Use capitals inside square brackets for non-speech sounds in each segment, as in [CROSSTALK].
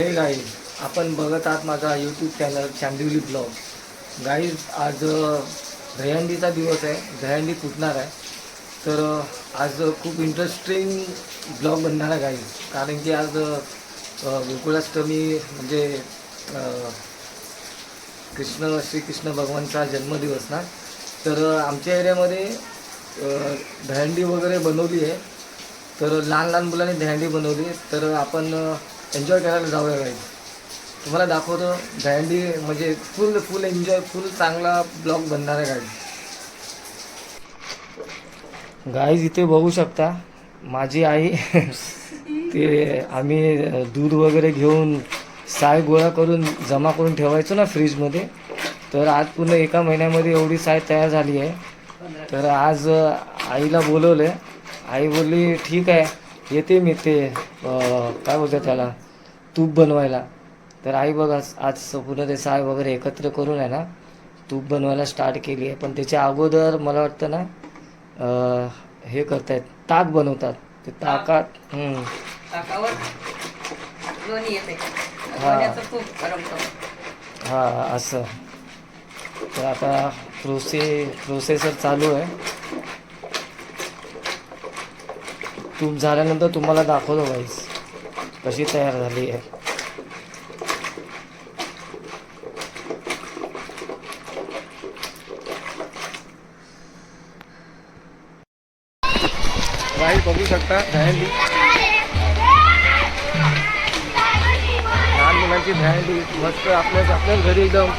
हे गाई आपण बघत आहात माझा YouTube channel Chandivali blog guys आज अ, दहीहंडीचा दिवस आहे. दह्यांडी फुटणार आहे. तर आज खूप इंटरेस्टिंग ब्लॉग बनणार आहे गाई कारण की आज गोकुळाष्टमी म्हणजे कृष्ण श्रीकृष्ण भगवानचा जन्मदिवस ना? तर आमच्या एरियामध्ये दहंडी वगैरे बनवली आहे. तर लहान लहान मुलांनी दहीहंडी बनवली तर आपण एन्जॉय करायला जाऊया गाईज तुम्हाला दाखवतो दहीहंडी म्हणजे फुल फुल एन्जॉय फुल चांगला ब्लॉग बनणार आहे गाईज गाईज इथे बघू शकता माझी आई ते आम्ही दूध वगैरे घेऊन साय गोळा करून जमा करून ठेवायचो ना फ्रीजमध्ये. तर आज पूर्ण एका महिन्यामध्ये एवढी साय तयार झाली आहे. तर आज आईला बोलवलं आई बोलली ठीक आहे येते मी ते काय बोलतात त्याला? तूप बनवायला. तर आई बघ आज आज पूर्ण ते साय वगैरे एकत्र करून आहे ना तूप बनवायला स्टार्ट केली आहे. पण त्याच्या अगोदर मला वाटतं ना हे करतायत ताक बनवतात. ते ताकात हा. हा असं. तर आता प्रोसे प्रोसेसर चालू आहे. तूप झाल्यानंतर तुम्हाला दाखवतो गाईस कशी तयार झाली आहे? गाई बघू शकता. दहंडी लहान मुलांची दहंडी मस्त आपल्या आपल्याच घरी एकदम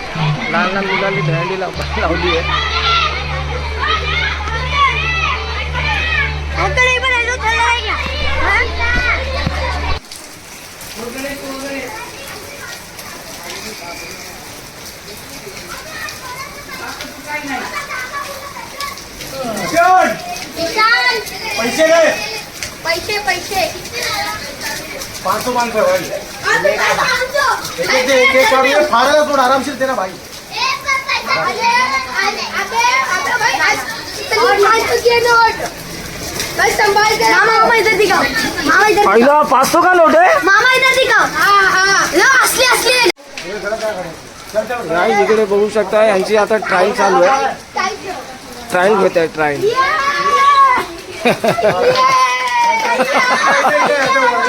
लहान लहान मुलांनी दहंडी लाव लावली आहे. दिखाओ. हाँ हाँ. लो असली असली. हे जरा काय करायचं? चल चल. गाईज इकडे बघू शकता यांची आता ट्रायल चालू आहे. ट्रायल घेत आहे ट्रायल [LAUGHS] [LAUGHS] [LAUGHS]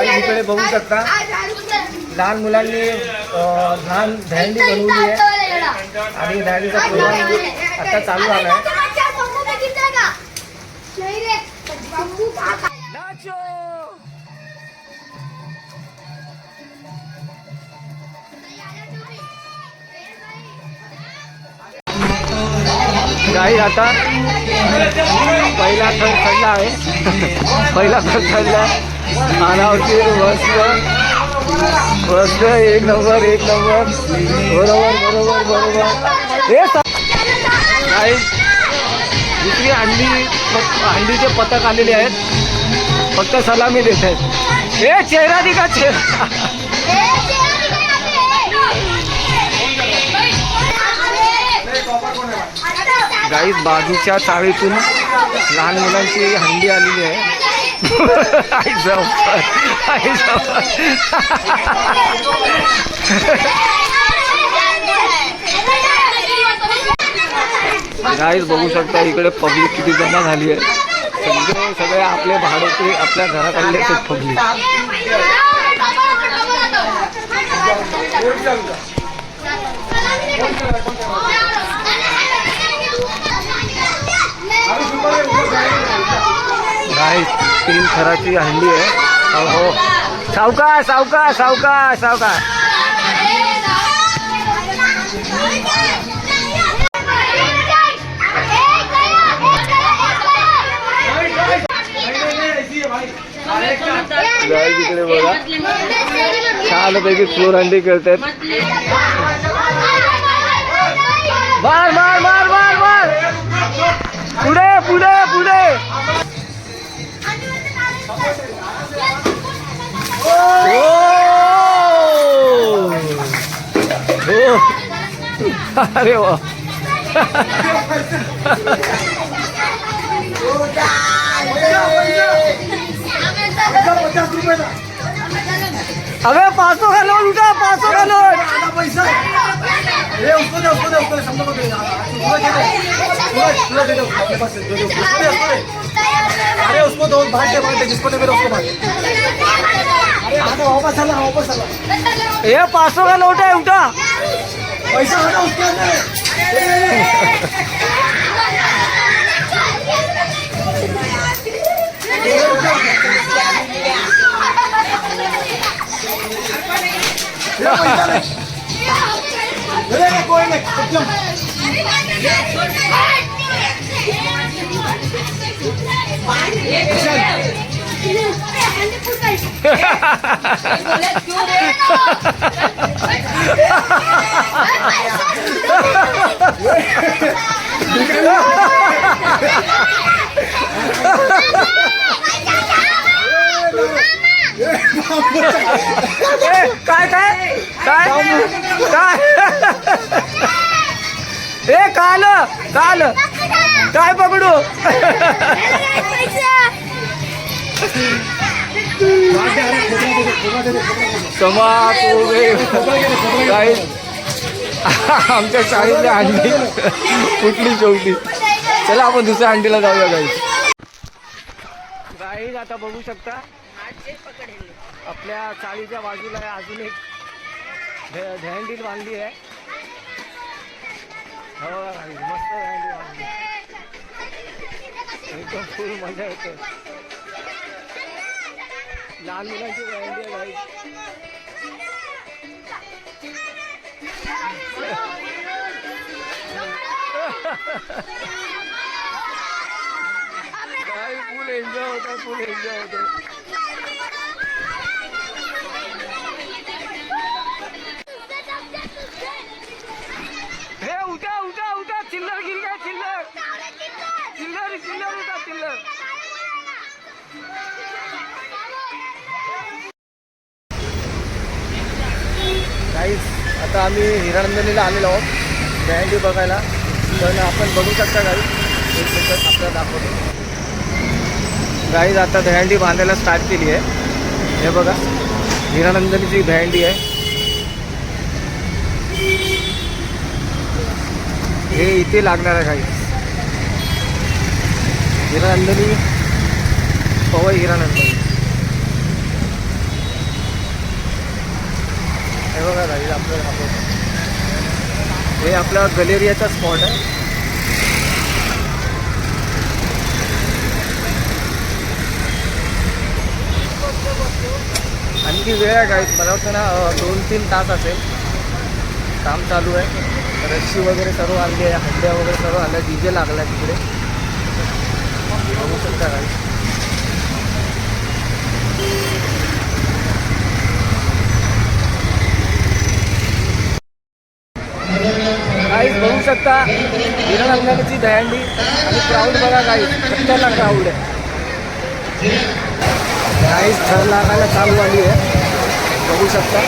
इकडे बघू शकता. लहान मुलांनी लहान धांडी बनवली आहे. आणि धांडीचा प्रोग्राम आता चालू झाला आहे. गाई आता पहिला थर चढला आहे. [LAUGHS] पहिला थर चढला अनावरती मस्त मस्त एक नंबर एक नंबर. बरोबर बरोबर बरोबर. हे काही दुसरी अंडी अंडीचे पथक आलेले आहेत. फक्त सलामी देत आहेत. हे चेहरा दिका चेहरा? गाईत बाजूच्या चाळीतून लहान मुलांची हंडी आलेली आहे. आई जाऊपर आई गाईज बघू शकता इकडे पब्लिक किती जमा झाली आहे. सगळे सगळे आपले भाडोते आपल्या घराकडले ते पब्लिक गाईज तीन थराची हंडी आहे. हो हो. सावकाश सावकाश सावकाश सावकाश गाईज इकडे बघा. छानपैकी फ्लोर हंडी खेळतात मछली मार. ओ! ओ! अरे वा पचास रुपये का अबे पाँच सौ का नोट उठा पाँच सौ का नोट आधा पैसा ये उसको दे उसको दे उसको दे समझो को दे सूरज दे सूरज सूरज दे दो अपने पास दे दो उसको दे उसको दे अरे उसको दो बांट दे बांट दे जिसको दे मेरे उसको बांट दे अरे आधा वापस आला वापस आला ये पाँच सौ का नोट है उठा पैसा आना उसके अंदर ये पैसा नहीं दे दे कोई नहीं ए, काय काय काय काय ए काल काल. काय पकडू? समाप आमच्या शाळेतल्या अंडी. कुठली शेवटी? चला आपण दुसऱ्या अंडीला जाऊया गाई गाई आता बघू शकता आपल्या चाळीच्या बाजूला अजून एक ध्यानडील बांधली आहे. हो मस्त दहंडी एकदम फुल मजा येते लहान मुलांची दहंडी आहे गाई काय फुल एन्जॉय होता फुल एन्जॉय होतं. चिल्लर चिल्लर उठा चिल्लर आता आम्ही हिरानंदनीला आलेलो आहोत. बँडी बघायला. पण आपण बघू शकता गाईज एक मिनिट आपल्याला दाखवतो. गाईज आता दहंडी बांधायला स्टार्ट केली आहे. हे बघा. हिरानंदनीची दहंडी आहे. हे इथे लागणार आहे गाईज हिरानंदनी पवई हिरानंदनी हे बघा गाईज आपल्याला दाखवतो. हे आपला गलेरियाचा स्पॉट आहे. आणखी वेळ आहे गाईड मला वाटतं ना दोन तीन तास असेल. काम चालू आहे. रस्सी वगैरे सर्व आणली आहे हंड्या वगैरे सर्व आल्या डी जे लागला तिकडे. बघू शकता गाईड गाईज बघू शकता हिरणंगणाची दयांडी आणि क्राऊड बघा गाईज खतरनाक क्राऊड आहे. गाईज थर लागायला चालू आली आहे. बघू शकता.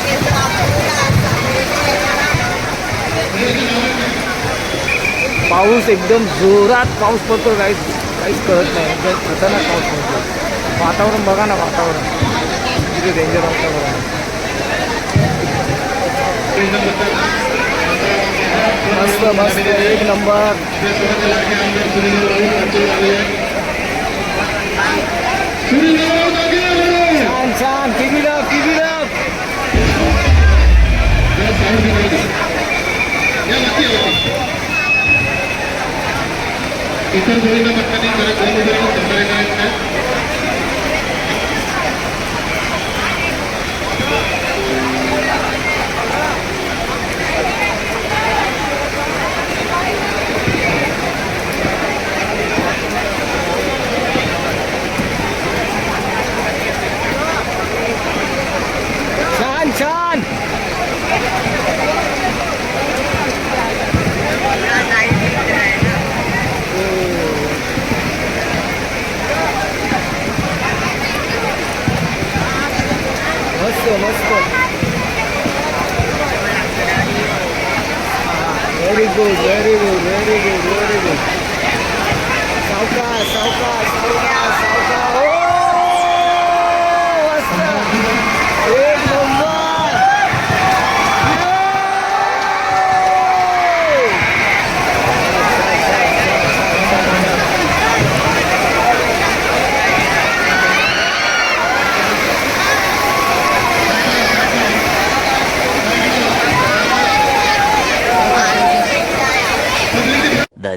पाऊस एकदम जोरात पाऊस पडतो गाईज काहीच कळत नाही एकदम खतरनाक पाऊस पडतो वातावरण बघा ना वातावरण किती डेंजर वातावरण आहे. मस्त मस्त एक नंबर छान छान किती लप किती लप इतर जोडीला पटकन परत दोन जोडीला संपर्क करायचा good, very good, very good, very good. Sauka, Sauka, Sauka.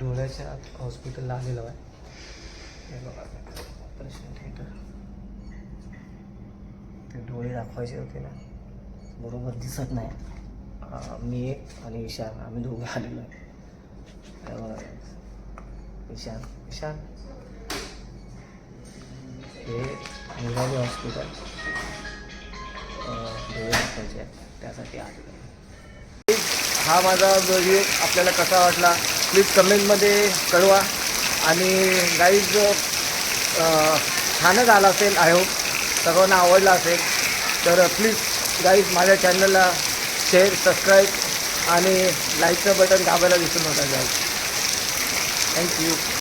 डोळ्याच्या आत हॉस्पिटलला आलेलो आहे. हे बघा ऑपरेशन थिएटर ते डोळे दाखवायचे होते ना. बरोबर दिसत नाही. मी मी आणि ईशान. आम्ही दोघं आलेलो आहे. ईशान ईशान. हे निघाले हॉस्पिटल डोळे दाखवायचे आहेत. त्यासाठी आलेलो आहे. हा माझा व्हिडिओ आपल्याला कसा वाटला प्लीज कमेंटमध्ये कळवा. आणि गाईज छानच आला असेल आय होप सर्वांना आवडला असेल तर प्लीज गाईज माझ्या चॅनलला शेअर सबस्क्राईब आणि लाईकचं बटन दाबायला विसरू नका गाईज थँक्यू